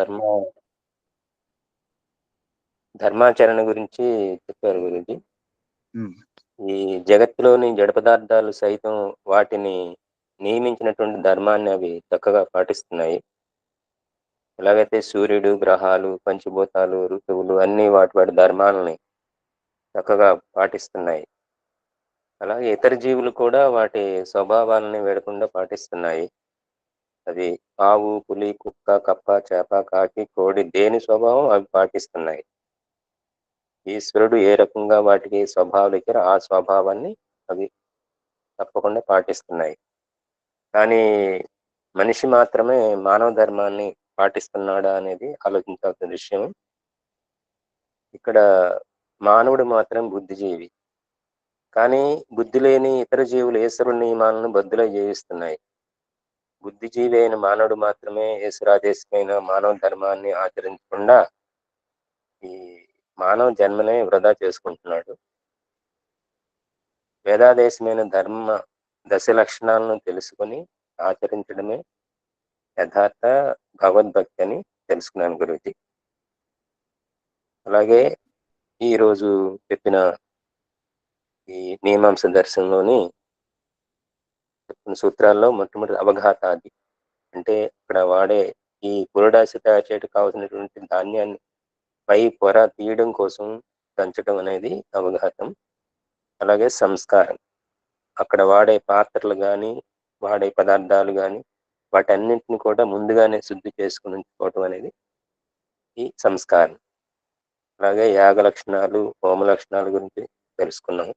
ధర్మ ధర్మాచరణ గురించి చెప్పారు గురూజీ. హ్మ్. ఈ జగత్తులోని జడ పదార్థాలు సైతం వాటిని నియమించినటువంటి ధర్మాన్ని అవి చక్కగా పాటిస్తున్నాయి. ఎలాగైతే సూర్యుడు, గ్రహాలు, పంచభూతాలు, ఋతువులు అన్నీ వాటి వాటి ధర్మాలని చక్కగా పాటిస్తున్నాయి. అలాగే ఇతర జీవులు కూడా వాటి స్వభావాలని వీడకుండా పాటిస్తున్నాయి. అవి ఆవు, పులి, కుక్క, కప్ప, చేప, కాకి, కోడి దేని స్వభావం అవి పాటిస్తున్నాయి. ఈశ్వరుడు ఏ రకంగా వాటికి స్వభావాలు ఇచ్చారో ఆ స్వభావాన్ని అవి తప్పకుండా పాటిస్తున్నాయి. కానీ మనిషి మాత్రమే మానవ ధర్మాన్ని పాటిస్తున్నాడా అనేది ఆలోచించాల్సిన విషయం. ఇక్కడ మానవుడు మాత్రం బుద్ధిజీవి. కానీ బుద్ధి లేని ఇతర జీవులు ఈశ్వరుని నియమాలను బద్దులై జీవిస్తున్నాయి. బుద్ధిజీవి అయిన మానవుడు మాత్రమే ఈశ్వరాదేశమైన మానవ ధర్మాన్ని ఆచరించకుండా ఈ మానవ జన్మనే వృధా చేసుకుంటున్నాడు. వేదాదేశమైన ధర్మ దశ లక్షణాలను తెలుసుకొని ఆచరించడమే యథార్థ భగవద్భక్తి అని తెలుసుకున్నాను గురుజీ అలాగే ఈరోజు చెప్పిన ఈ మీమాంస దర్శనంలోని కొన్ని సూత్రాల్లో మొట్టమొదటి అవఘాతాది. అంటే ఇక్కడ వాడే ఈ పురడాసి తయారు చేయడానికి కావాల్సినటువంటి ధాన్యాన్ని పై పొర తీయడం కోసం దంచడం అనేది అవఘాతం. అలాగే సంస్కారం. అక్కడ వాడే పాత్రలు కానీ వాడే పదార్థాలు కానీ వాటన్నింటిని కూడా ముందుగానే శుద్ధి చేసుకుని ఉంచుకోవటం అనేది ఈ సంస్కారం. అలాగే యాగ లక్షణాలు, హోమ లక్షణాల గురించి తెలుసుకున్నాం.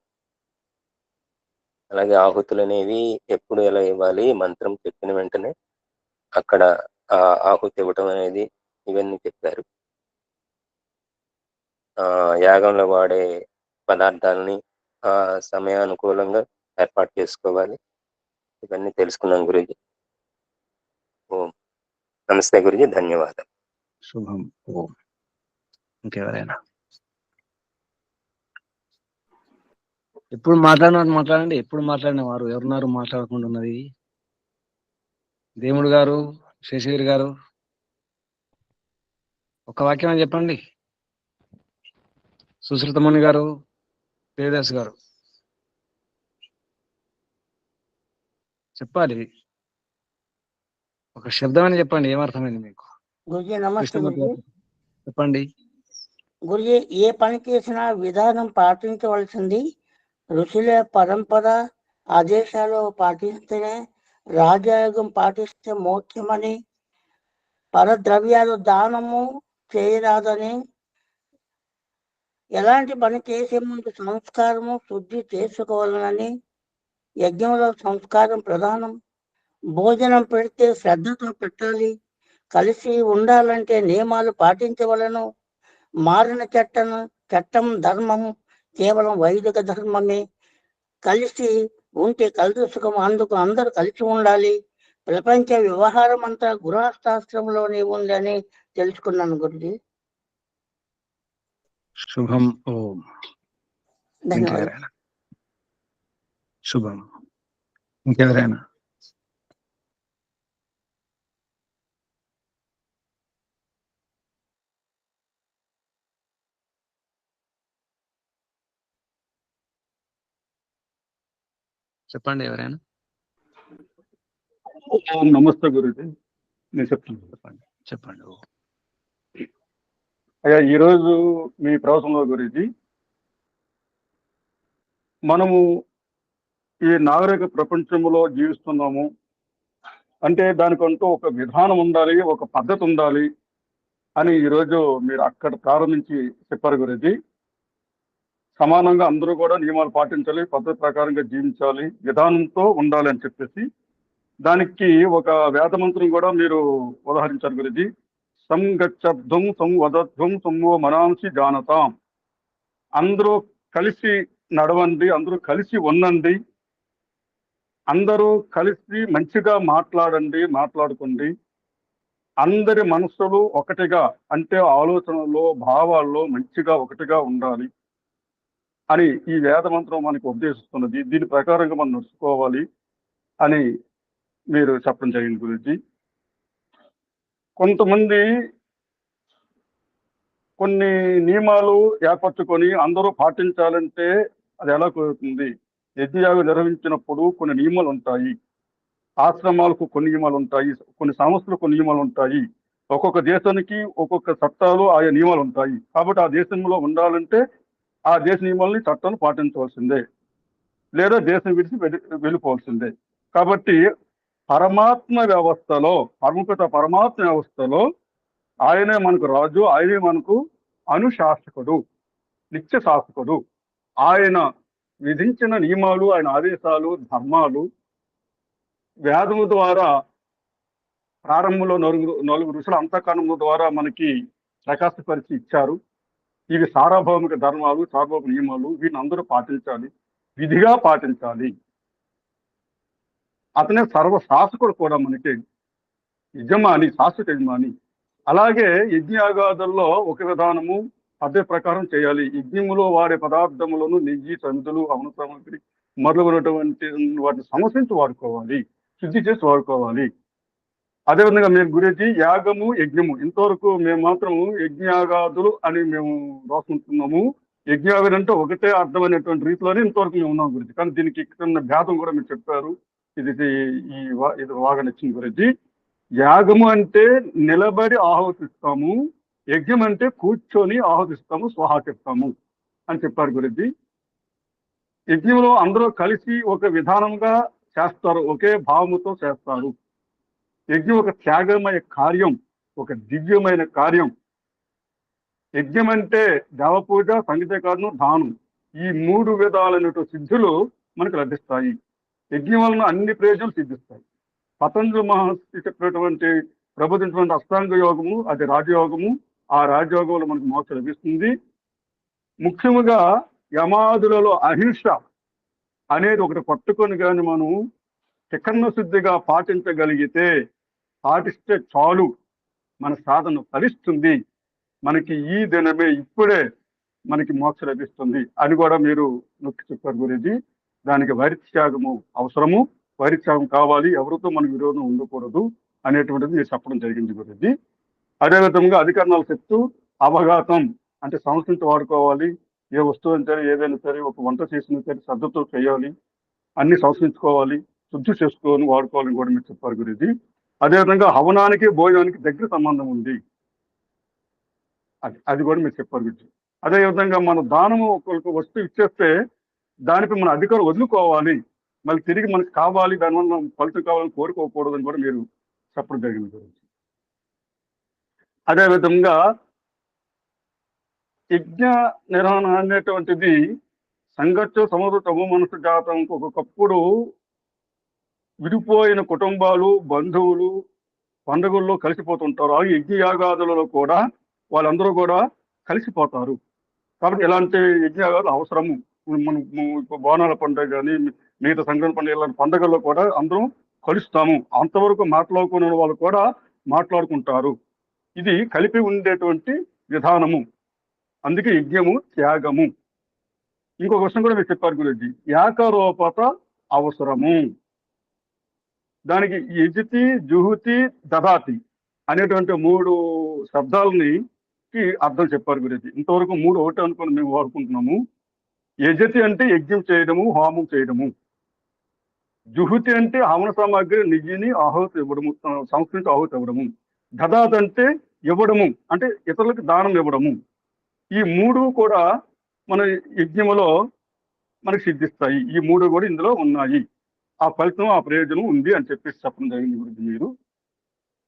అలాగే ఆహుతులు అనేవి ఎప్పుడు ఎలా ఇవ్వాలి, మంత్రం చెప్పిన వెంటనే అక్కడ ఆ ఆహుతి ఇవ్వటం అనేది ఇవన్నీ చెప్పారు. ఆ యాగంలో వాడే పదార్థాలని ఆ సమయానుకూలంగా ఏర్పాటు చేసుకోవాలి. ఇవన్నీ తెలుసుకున్నాం గురుజీ ఓం. నమస్తే గురుజీ ధన్యవాదాలు. శుభం. ఓం. ఇంకెవరైనా? ఎప్పుడు మాట్లాడినవారు మాట్లాడండి. ఎప్పుడు మాట్లాడిన వారు ఎవరున్నారు మాట్లాడకుండా ఉన్నది? దేవుడు గారు, శేషగిరి గారు. ఒక వాక్యమైనా చెప్పండి. సుశ్రుతముని గారు, దేవదాస్ గారు. చెప్పాలి. ఒక శబ్దమని చెప్పండి. ఏమర్థమైంది మీకు? గురుజీ నమస్తే. చెప్పండి. గురుజీ ఏ పని చేసినా విధానం పాటించవలసింది. ఋషుల పరంపర ఆదేశాలు పాటిస్తేనే రాజయోగం పాటిస్తే మోక్షమని పరద్రవ్యాలు దానము చేయరాదని. ఎలాంటి పని చేసే ముందు సంస్కారము శుద్ధి చేసుకోవాలని యజ్ఞంలో సంస్కారం ప్రధానం. భోజనం పెడితే శ్రద్ధతో పెట్టాలి. కలిసి ఉండాలంటే నియమాలు పాటించవలను. మారిన చట్టం చట్టం ధర్మం కేవలం వైదిక ధర్మమే కలిసి ఉంటే కలిసి సుఖం అందుకు అందరూ కలిసి ఉండాలి ప్రపంచ వ్యవహారం అంతా గృహస్థాశ్రమంలోనే ఉందని తెలుసుకున్నాను గురుజీ శుభం. ఓం. ధన్యవాదాలు? శుభం. ఇంకెవరైనా? చెప్పండి ఎవరైనా? నమస్తే గురుజీ నేను చెప్తాను చెప్పండి. చెప్పండి. అయ్యా ఈరోజు మీ ప్రవచనంలో గురించి మనము ఈ నాగరిక ప్రపంచంలో జీవిస్తున్నాము అంటే దానికంటూ ఒక విధానం ఉండాలి ఒక పద్ధతి ఉండాలి అని ఈరోజు మీరు అక్కడ ప్రారంభించి చెప్పారు గురించి సమానంగా అందరూ కూడా నియమాలు పాటించాలి పద్ధతి ప్రకారంగా జీవించాలి విధానంతో ఉండాలి అని చెప్పేసి దానికి ఒక వేద మంత్రం కూడా మీరు ఉదాహరించారు గురించి సంగచ్చబ్దం సంవదధ్వం సంవో మనాంసి జానతాం. అందరూ కలిసి నడవండి అందరూ కలిసి ఉండండి అందరూ కలిసి మంచిగా మాట్లాడండి మాట్లాడుకోండి. అందరి మనసులు ఒకటిగా అంటే ఆలోచనలో భావాల్లో మంచిగా ఒకటిగా ఉండాలి. అని ఈ వేద మంత్రం మనకు ఉపదేశిస్తున్నది. దీని ప్రకారంగా మనం నడుచుకోవాలి అని మీరు చెప్పడం జరిగింది గురించి కొంతమంది కొన్ని నియమాలు ఏర్పరచుకొని అందరూ పాటించాలంటే అది ఎలా కుదురుతుంది? యజ్ఞయాగం నిర్వహించినప్పుడు కొన్ని నియమాలు ఉంటాయి. ఆశ్రమాలకు కొన్ని నియమాలు ఉంటాయి. కొన్ని సంస్థలకు కొన్ని నియమాలు ఉంటాయి. ఒక్కొక్క దేశానికి ఒక్కొక్క చట్టాలు ఆయా నియమాలు ఉంటాయి. కాబట్టి ఆ దేశంలో ఉండాలంటే ఆ దేశ నియమాలని చట్టాలు పాటించవలసిందే. లేదా దేశం విడిచి వెళ్ళి వెళ్ళిపోవాల్సిందే. కాబట్టి పరమాత్మ వ్యవస్థలో పరమపిత పరమాత్మ వ్యవస్థలో ఆయనే మనకు రాజు ఆయనే మనకు అనుశాసకుడు నిత్య శాసకుడు. ఆయన విధించిన నియమాలు ఆయన ఆదేశాలు ధర్మాలు వేదము ద్వారా ప్రారంభంలో నలుగురు నలుగురు ఋషుల అంతఃకరణము ద్వారా మనకి ప్రకాశపరిచి ఇచ్చారు. ఇవి సార్వభౌమిక ధర్మాలు సార్వభౌమిక నియమాలు వీటిని అందరూ పాటించాలి విధిగా పాటించాలి. అతనే సర్వ శాసకుడు కూడా మనకి యజమాని శాశ్వత యజమాని. అలాగే యజ్ఞయాగాదుల్లో ఒక విధానము అదే ప్రకారం చేయాలి. యజ్ఞములో వాడే పదార్థములను నెయ్యి సమితులు అవన సామగ్రి మొదలగునటువంటి వాటిని సమసించి వాడుకోవాలి శుద్ధి చేసి వాడుకోవాలి. అదేవిధంగా మేము గురించి యాగము యజ్ఞము. ఇంతవరకు మేము మాత్రం యజ్ఞయాగాదులు అని మేము రాసుకుంటున్నాము. యజ్ఞయాగం అంటే ఒకటే అర్థమైనటువంటి రీతిలోనే ఇంతవరకు మేము ఉన్నాం గురించి కానీ దీనికి ఇక్కడ భేదం కూడా మీరు చెప్పారు. ఇది ఈ ఇది బాగా నచ్చింది గురించి యాగము అంటే నిలబడి ఆహ్వాసిస్తాము యజ్ఞం అంటే కూర్చొని ఆహుతిస్తాము స్వాహా చెప్తాము అని చెప్పారు గురించి యజ్ఞంలో అందరూ కలిసి ఒక విధానంగా చేస్తారు ఒకే భావముతో చేస్తారు. యజ్ఞం ఒక త్యాగమయ కార్యం ఒక దివ్యమైన కార్యం. యజ్ఞం అంటే దేవపూజ సంగీతకారణం దానం. ఈ మూడు విధాలైనటువంటి సిద్ధులు మనకు లభిస్తాయి. యజ్ఞం వలన అన్ని ప్రయోజనాలు సిద్ధిస్తాయి. పతంజలి మహర్షి చెప్పినటువంటి ప్రబోధించినటువంటి అష్టాంగ యోగము అది రాజయోగము. ఆ రాజయోగంలో మనకు మోక్ష లభిస్తుంది. ముఖ్యముగా యమాదులలో అహింస అనేది ఒకటి పట్టుకొని కానీ మనం చికన్న శుద్ధిగా పాటించగలిగితే పాటిస్తే చాలు. మన సాధన ఫలిస్తుంది. మనకి ఈ దినమే ఇప్పుడే మనకి మోక్ష లభిస్తుంది అని కూడా మీరు నొక్కి చెప్పారు గురించి దానికి వైరిత్యాగము అవసరము. వైరిత్యాగం కావాలి. ఎవరితో మన విరోధం ఉండకూడదు అనేటువంటిది మీరు చెప్పడం జరిగింది గురించి అదేవిధంగా అధికరణాలు చెప్తూ అవగాతం అంటే సంస్కృతి వాడుకోవాలి. ఏ వస్తువు అయినా సరే ఏదైనా సరే ఒక వంట చేసినా సరే శ్రద్ధతో చేయాలి. అన్ని సంస్కరించుకోవాలి. శుద్ధి చేసుకొని వాడుకోవాలని కూడా మీరు చెప్పారు గురించి అదేవిధంగా హవనానికి భోజనానికి దగ్గర సంబంధం ఉంది. అది అది కూడా మీరు చెప్పారు గురించి అదేవిధంగా మన దానము ఒకరికి వస్తువు ఇచ్చేస్తే దానిపై మన అధికారులు వదులుకోవాలి. మళ్ళీ తిరిగి మనకు కావాలి దానివల్ల ఫలితం కావాలని కోరుకోకూడదని కూడా మీరు చెప్పడం జరిగింది. గురించి అదేవిధంగా యజ్ఞ నిర్వహణ అనేటువంటిది సంఘర్ష సమృద్ధ మనసు జాతం ఒక్కొక్కప్పుడు విడిపోయిన కుటుంబాలు బంధువులు పండుగల్లో కలిసిపోతుంటారు. ఆ యజ్ఞయాగాదులలో కూడా వాళ్ళందరూ కూడా కలిసిపోతారు. కాబట్టి ఇలాంటి యజ్ఞయాగాలు అవసరము? మనం బోనాల పండుగ కానీ మిగతా సంక్రాంతి పండుగ ఇలాంటి పండుగల్లో కూడా అందరం కలుస్తాము. అంతవరకు మాట్లాడుకునే వాళ్ళు కూడా మాట్లాడుకుంటారు. ఇది కలిపి ఉండేటువంటి విధానము. అందుకే యజ్ఞము త్యాగము. ఇంకొక విషయం కూడా మీరు చెప్పారు గురించి ఏకరూపత అవసరము. దానికి యజితి జుహుతి దదాతి అనేటువంటి మూడు శబ్దాలని కి అర్థం చెప్పారు గురించి ఇంతవరకు మూడు ఒకటి అనుకుని మేము వాడుకుంటున్నాము. యజతి అంటే యజ్ఞం చేయడము హోమం చేయడము. జుహుతి అంటే హవన సామాగ్రి నిజిని ఆహుతి ఇవ్వడము సంస్కృతి ఆహుతి ఇవ్వడము. దదాత్ అంటే ఇవ్వడము అంటే ఇతరులకు దానం ఇవ్వడము. ఈ మూడు కూడా మన యజ్ఞములో మనకు సిద్ధిస్తాయి. ఈ మూడు కూడా ఇందులో ఉన్నాయి. ఆ ఫలితం ఆ ప్రయోజనం ఉంది అని చెప్పేసి చెప్పడం జరిగింది గురించి మీరు.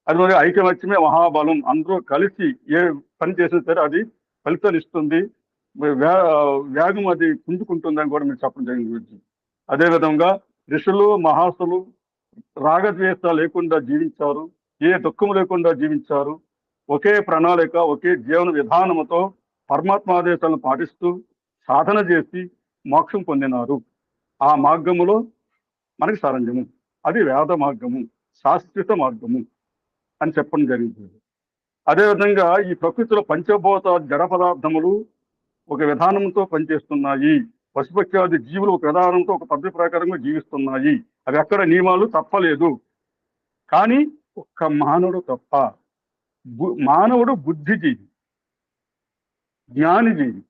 అది మరి ఐకమత్యమే మహాబలం. అందరూ కలిసి ఏ పని చేసినా సరే అది ఫలితాలు ఇస్తుంది. వేగం అది పుంజుకుంటుందని కూడా మీరు చెప్పడం జరిగింది గురించి అదేవిధంగా ఋషులు మహాసులు రాగద్వేషాలు లేకుండా జీవించారు. ఏ దుఃఖం లేకుండా జీవించారు. ఒకే ప్రణాళిక ఒకే జీవన విధానంతో పరమాత్మ ఆదేశాలను పాటిస్తూ సాధన చేసి మోక్షం పొందినారు. ఆ మార్గములో మనకి సరంజము అది వేద మార్గము శాశ్వత మార్గము అని చెప్పడం జరిగింది. అదేవిధంగా ఈ ప్రకృతిలో పంచభూత జడ పదార్థములు ఒక విధానంతో పనిచేస్తున్నాయి. పశుపక్షాది జీవులు ఒక విధానంతో ఒక పద్ధతి ప్రకారంగా జీవిస్తున్నాయి. అవి ఎక్కడ నియమాలు తప్పలేదు. కానీ ఒక్క మానవుడు తప్ప మానవుడు బుద్ధిజీవి జ్ఞాని జీవి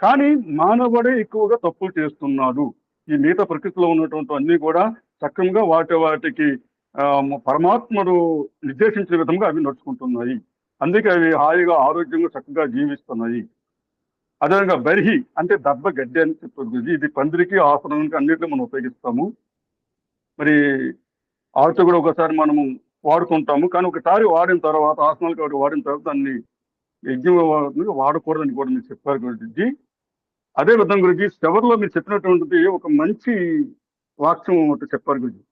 కానీ మానవుడే ఎక్కువగా తప్పులు చేస్తున్నాడు. ఈ మిగతా ప్రకృతిలో ఉన్నటువంటి అన్ని కూడా సక్రమంగా వాటి వాటికి పరమాత్మను నిర్దేశించిన విధంగా అవి నడుచుకుంటున్నాయి. అందుకే అవి హాయిగా ఆరోగ్యంగా చక్కగా జీవిస్తున్నాయి. అదేవిధంగా బర్హి అంటే దెబ్బ గడ్డి అని చెప్తుంది. ఇది పందిరికి ఆసనానికి అన్నిటిని మనం ఉపయోగిస్తాము. మరి ఆవిడతో కూడా ఒకసారి మనము వాడుకుంటాము. కానీ ఒకసారి వాడిన తర్వాత ఆసనాలు కాబట్టి వాడిన తర్వాత దాన్ని యజ్ఞం వాడకూడదని కూడా మీరు చెప్పారు గురించి అదే విధంగా గురించి శవర్లో మీరు చెప్పినటువంటిది ఒక మంచి వాక్యం ఒకటి చెప్పారు గురించి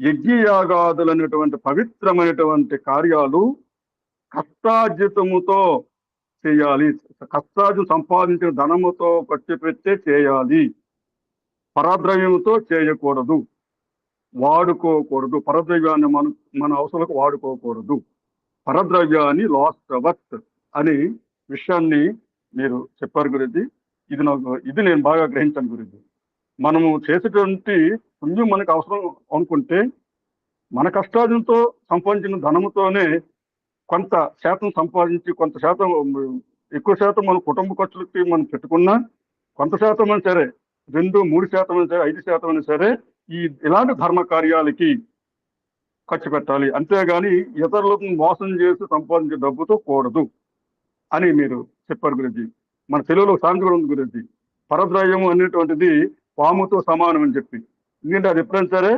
యజ్ఞయాగాదులు అనేటువంటి పవిత్రమైనటువంటి కార్యాలు కష్టార్జితముతో చేయాలి. కష్టార్జం సంపాదించిన ధనముతో ఖర్చు పెట్టే చేయాలి. పరద్రవ్యంతో చేయకూడదు. వాడుకోకూడదు. పరద్రవ్యాన్ని మన మన అవసరాలకు వాడుకోకూడదు. పరద్రవ్యాన్ని లాస్ట్ వర్త్ అని విషయాన్ని మీరు చెప్పారు గురించి ఇది నాకు ఇది నేను బాగా గ్రహించాను గురించి మనము చేసేటువంటి పుణ్యం మనకు అవసరం అనుకుంటే మన కష్టార్జనతో సంపాదించిన ధనముతోనే కొంత శాతం సంపాదించి కొంత శాతం ఎక్కువ శాతం మన కుటుంబ ఖర్చులకి మనం పెట్టుకున్నా కొంత శాతం అయినా సరే రెండు మూడు శాతం అయినా సరే ఐదు శాతం అయినా సరే ఈ ఇలాంటి ధర్మ కార్యాలకి ఖర్చు పెట్టాలి. అంతేగాని ఇతరులకు మోసం చేసి సంపాదించే డబ్బుతో కూడదు అని మీరు చెప్పారు గురించి మన తెలుగులో సాంగ్ కూడా ఉంది గురించి. పరద్రవ్యం అనేటువంటిది పాముతో సమానం అని చెప్పి. ఎందుకంటే అది ఎప్పుడైనా సరే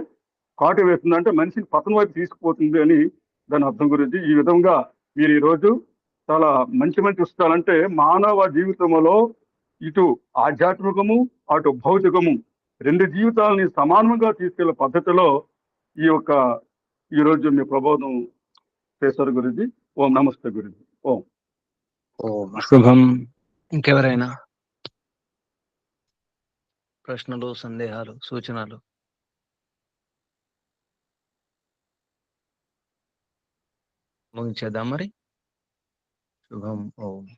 కాటు వేస్తుందంటే మనిషిని పతనం వైపు తీసుకుపోతుంది అని దాని అర్థం గురించి. ఈ విధంగా మీరు ఈరోజు చాలా మంచి మంచి పుస్తకాలంటే మానవ జీవితంలో ఇటు ఆధ్యాత్మికము అటు భౌతికము రెండు జీవితాలని సమానంగా తీసుకెళ్ళే పద్ధతిలో ఈ యొక్క ఈ రోజు మీ ప్రబోధం చేశారు గురించి ఓం నమస్తే గురించి ఓం. ఓం శుభం ఇంకెవరైనా? ప్రశ్నలు సందేహాలు సూచనలు? ముగించేద్దాం మరి. శుభం ఓం.